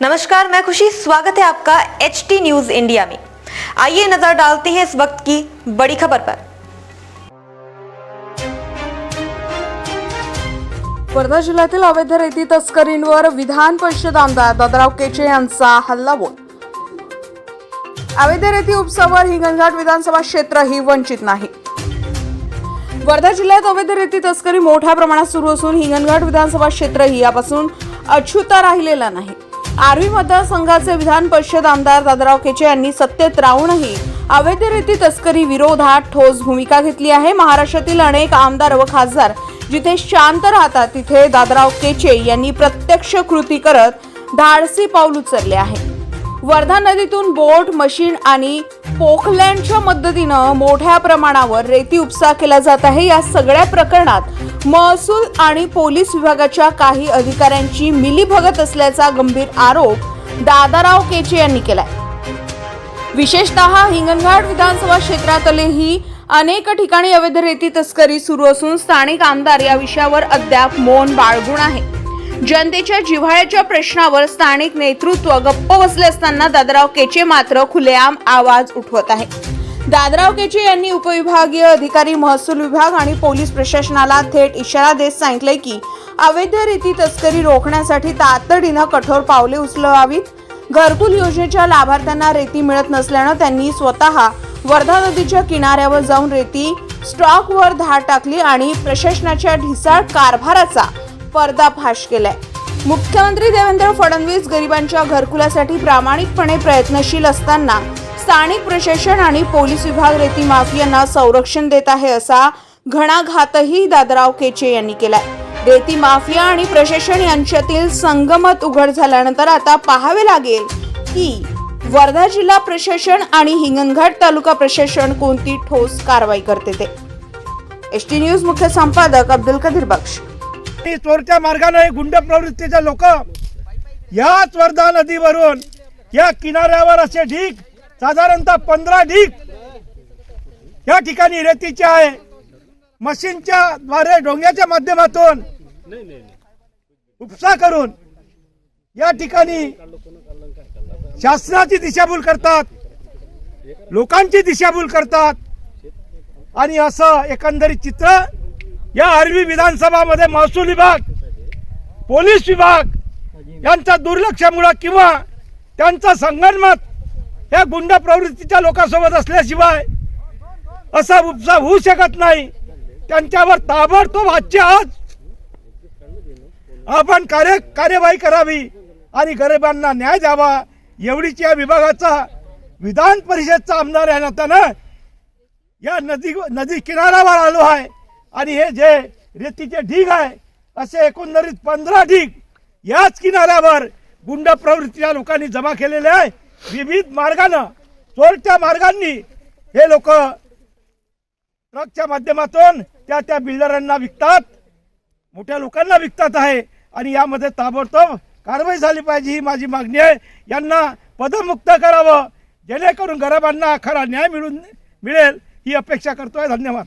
नमस्कार मैं खुशी। स्वागत है आपका एच टी न्यूज इंडिया में। आइए नजर डालते हैं इस वक्त की बड़ी खबर पर। वर्धा जिल्ह्यातील अवैध रेती तस्करींवर विधान परिषद आमदार दादाराव केचे यांचा हल्लाबोल अवैध रेती उपसावर हिंगणघाट विधानसभा क्षेत्र ही वंचित नाही। वर्धा जिल्ह्यात अवैध रेती तस्करी मोठ्या प्रमाणात सुरू असून हिंगणघाट विधानसभा क्षेत्रही यापासून अछूता राहिलेला नाही। आर्वी मतदारसंघाचे विधान परिषद आमदार दादाराव केचे यांनी सत्तेत राहूनही अवैधरीती तस्करी विरोधात ठोस भूमिका घेतली आहे. महाराष्ट्रातील अनेक आमदार व खासदार जिथे शांत राहतात तिथे दादाराव केचे यांनी प्रत्यक्ष कृती करत धाडसी पाऊल उचलले आहे. वर्धा नदीतून बोट मशीन आणि पोखलँडच्या मदतीनं मोठ्या प्रमाणावर रेती उपसा केला जात आहे. या सगळ्या प्रकरणात महसूल आणि पोलीस विभागाच्या काही अधिकाऱ्यांची मिलीभगत असल्याचा गंभीर आरोप दादाराव केचे यांनी केलाय. विशेषतः हिंगणघाट विधानसभा क्षेत्रातलेही अनेक ठिकाणी अवैध रेती तस्करी सुरू असून स्थानिक आमदार या विषयावर अद्याप मौन बाळगून आहे. जनतेच्या जिव्हाळ्याच्या प्रश्नावर स्थानिक नेतृत्व गप्प बसले असताना दादराव केचे मात्र खुलेआम आवाज उठवत आहे दादराव केचे यांनी उपविभागीय अधिकारी महसूल विभाग आणि पोलीस प्रशासनाला थेट इशारा देत सांगितले की अवैध रेती तस्करी रोखण्यासाठी तातडीनं कठोर पावले उचलावीत. घरकुल योजनेच्या लाभार्थ्यांना रेती मिळत नसल्यानं त्यांनी स्वतः वर्धा नदीच्या किनाऱ्यावर जाऊन रेती स्टॉकवर धाड टाकली आणि प्रशासनाच्या ढिसाळ कारभाराचा पर्दाफाश केलाय. मुख्यमंत्री देवेंद्र फडणवीस गरिबांच्या घरकुलासाठी प्रामाणिकपणे प्रयत्नशील असताना स्थानिक प्रशासन आणि पोलीस विभाग रेती माफियांना संरक्षण देत आहे असा घणाघातही दादराव केचे यांनी केलाय. रेती माफिया आणि प्रशासन यांच्यातील संगमत उघड झाल्यानंतर आता पाहावे लागेल की वर्धा जिल्हा प्रशासन आणि हिंगणघाट तालुका प्रशासन कोणती ठोस कारवाई करते ते. एस टी न्यूज मुख्य संपादक अब्दुल कदीर बख्श. आणि चोरच्या मार्गाने गुंड प्रवृत्तीचे लोक याच वर्धा नदीवरून या किनाऱ्यावर असे ढीक साधारणतः पंधरा ढीक या ठिकाणी रेतीचे आहे. मशीनच्या द्वारे डोंग्याच्या माध्यमातून उपसा करून या ठिकाणी शासनाची दिशाभूल करतात लोकांची दिशाभूल करतात आणि असं एकंदरीत चित्र या आर्वी विधानसभामध्ये महसूल विभाग पोलीस विभाग यांच्या दुर्लक्षामुळं किंवा त्यांचा संगणमत या गुंड प्रवृत्तीच्या लोकांसोबत असल्याशिवाय असा उपसा होऊ शकत नाही. त्यांच्यावर ताबडतोब आजच्या आज आपण कार्य कार्यवाही करावी आणि गरिबांना न्याय द्यावा एवढीच या विभागाचा विधान परिषदचा आमदार या नात्यानं या नदी नदी किनाऱ्यावर आलो आहे. आणि हे जे रेतीचे ढीग आहे असे एकंदरीत पंधरा ढीग याच किनाऱ्यावर गुंड प्रवृत्तीच्या लोकांनी जमा केलेले आहे. विविध मार्गानं चोरट्या मार्गांनी हे लोक ट्रकच्या माध्यमातून त्या त्या बिल्डरांना विकतात मोठ्या लोकांना विकतात आहे. आणि यामध्ये ताबडतोब कारवाई झाली पाहिजे ही माझी मागणी आहे. यांना पदमुक्त करावं जेणेकरून गरिबांना खरा न्याय मिळून मिळेल ही अपेक्षा करतोय. धन्यवाद.